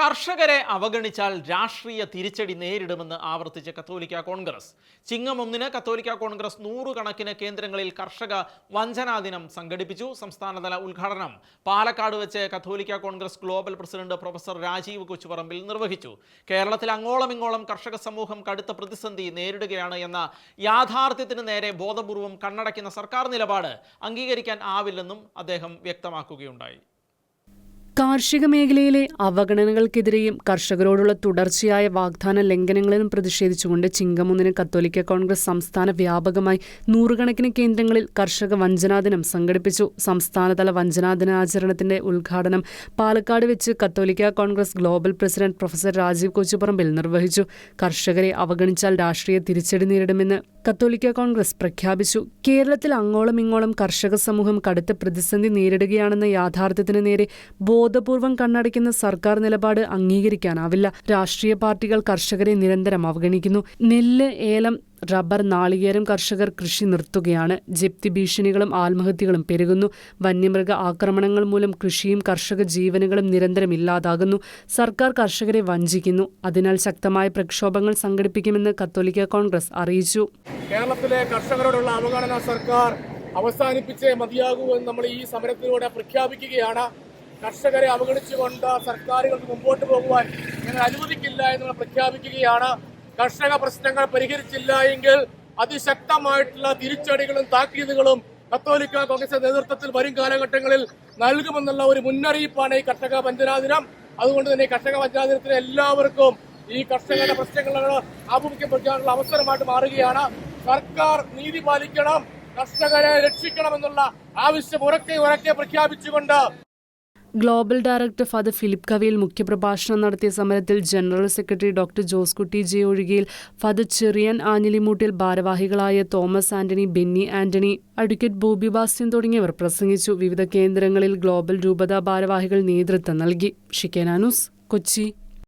കർഷകരെ അവഗണിച്ചാൽ രാഷ്ട്രീയ തിരിച്ചടി നേരിടുമെന്ന് ആവർത്തിച്ച കത്തോലിക്ക കോൺഗ്രസ്. ചിങ്ങം ഒന്നിന് കത്തോലിക്ക കോൺഗ്രസ് നൂറുകണക്കിന് കേന്ദ്രങ്ങളിൽ കർഷക വഞ്ചനാ ദിനം സംഘടിപ്പിച്ചു. സംസ്ഥാനതല ഉദ്ഘാടനം പാലക്കാട് വെച്ച് Catholic Congress global president professor Rajeev Kochuparambil നിർവഹിച്ചു. കേരളത്തിൽ അങ്ങോളം ഇങ്ങോളം കർഷക സമൂഹം കടുത്ത പ്രതിസന്ധി നേരിടുകയാണ് എന്ന യാഥാർത്ഥ്യത്തിന് നേരെ ബോധപൂർവം കണ്ണടയ്ക്കുന്ന സർക്കാർ നിലപാട് അംഗീകരിക്കാൻ ആവില്ലെന്നും അദ്ദേഹം വ്യക്തമാക്കുകയുണ്ടായി. കാർഷിക മേഖലയിലെ അവഗണനകൾക്കെതിരെയും കർഷകരോടുള്ള തുടർച്ചയായ വാഗ്ദാന ലംഘനങ്ങളിലും പ്രതിഷേധിച്ചുകൊണ്ട് ചിങ്കമൊന്നിന് കത്തോലിക്ക കോൺഗ്രസ് സംസ്ഥാന വ്യാപകമായി നൂറുകണക്കിന് കേന്ദ്രങ്ങളിൽ കർഷക വഞ്ചനാദിനം സംഘടിപ്പിച്ചു. സംസ്ഥാനതല വഞ്ചനാദിനാചരണത്തിന്റെ ഉദ്ഘാടനം പാലക്കാട് വെച്ച് Catholic Congress global president professor Rajeev Kochuparambil നിർവഹിച്ചു. കർഷകരെ അവഗണിച്ചാൽ രാഷ്ട്രീയ തിരിച്ചടി നേരിടുമെന്ന് കത്തോലിക്ക കോൺഗ്രസ് പ്രഖ്യാപിച്ചു. കേരളത്തിൽ അങ്ങോളം ഇങ്ങോളം കർഷക സമൂഹം കടുത്ത പ്രതിസന്ധി നേരിടുകയാണെന്ന യാഥാർത്ഥ്യത്തിന് നേരെ ബോധപൂർവം കണ്ണടയ്ക്കുന്ന സർക്കാർ നിലപാട് അംഗീകരിക്കാനാവില്ല. രാഷ്ട്രീയ പാർട്ടികൾ കർഷകരെ നിരന്തരം അവഗണിക്കുന്നു. നെല്ല് ഏലം റബ്ബർ നാളികേരം കർഷകർ കൃഷി നിർത്തുകയാണ്. ജപ്തി ഭീഷണികളും ആത്മഹത്യകളും പെരുകുന്നു. വന്യമൃഗ ആക്രമണങ്ങൾ മൂലം കൃഷിയും കർഷക ജീവനുകളും നിരന്തരം ഇല്ലാതാകുന്നു. സർക്കാർ കർഷകരെ വഞ്ചിക്കുന്നു. അതിനാൽ ശക്തമായ പ്രക്ഷോഭങ്ങൾ സംഘടിപ്പിക്കുമെന്ന് കത്തോലിക്ക കോൺഗ്രസ് അറിയിച്ചു. കേരളത്തിലെ കർഷകരോടുള്ള അവഗണന സർക്കാർ അവസാനിപ്പിച്ചേ മതിയാകൂ എന്ന് നമ്മൾ ഈ സമരത്തിലൂടെ പ്രഖ്യാപിക്കുകയാണ്. കർഷകരെ അവഗണിച്ചുകൊണ്ട് സർക്കാരുകൾക്ക് മുമ്പോട്ട് പോകുവാൻ ഞങ്ങൾ അനുവദിക്കില്ല എന്ന് പ്രഖ്യാപിക്കുകയാണ്. കർഷക പ്രശ്നങ്ങൾ പരിഹരിച്ചില്ല എങ്കിൽ അതിശക്തമായിട്ടുള്ള തിരിച്ചടികളും താക്കീതുകളും കത്തോലിക്ക കോൺഗ്രസ് നേതൃത്വത്തിൽ വരും കാലഘട്ടങ്ങളിൽ നൽകുമെന്നുള്ള ഒരു മുന്നറിയിപ്പാണ് ഈ കർഷക പഞ്ചനാദിനം അതുകൊണ്ട് തന്നെ കർഷക വഞ്ചനാദിനത്തിന് എല്ലാവർക്കും ഈ കർഷകരുടെ പ്രശ്നങ്ങളോട് ആഭിമുഖ്യപ്പെടുത്താനുള്ള അവസരമായിട്ട് മാറുകയാണ്. സർക്കാർ നീതി പാലിക്കണം കർഷകരെ രക്ഷിക്കണമെന്നുള്ള ആവശ്യം ഉറക്കെ ഉറക്കെ പ്രഖ്യാപിച്ചുകൊണ്ട് global director father Philip Kaviyil മുഖ്യപ്രഭാഷണം നടത്തിയ സമരത്തിൽ general secretary doctor Jose Kutty J Ozhikayil father Cherian Anjilimoottil ഭാരവാഹികളായ Thomas Antony Benny Antony advocate Bobby Bastian തുടങ്ങിയവർ പ്രസംഗിച്ചു. വിവിധ കേന്ദ്രങ്ങളിൽ ഗ്ലോബൽ രൂപതാ ഭാരവാഹികൾ നേതൃത്വം നൽകി. ഷിക്കേനാനുസ് കൊച്ചി.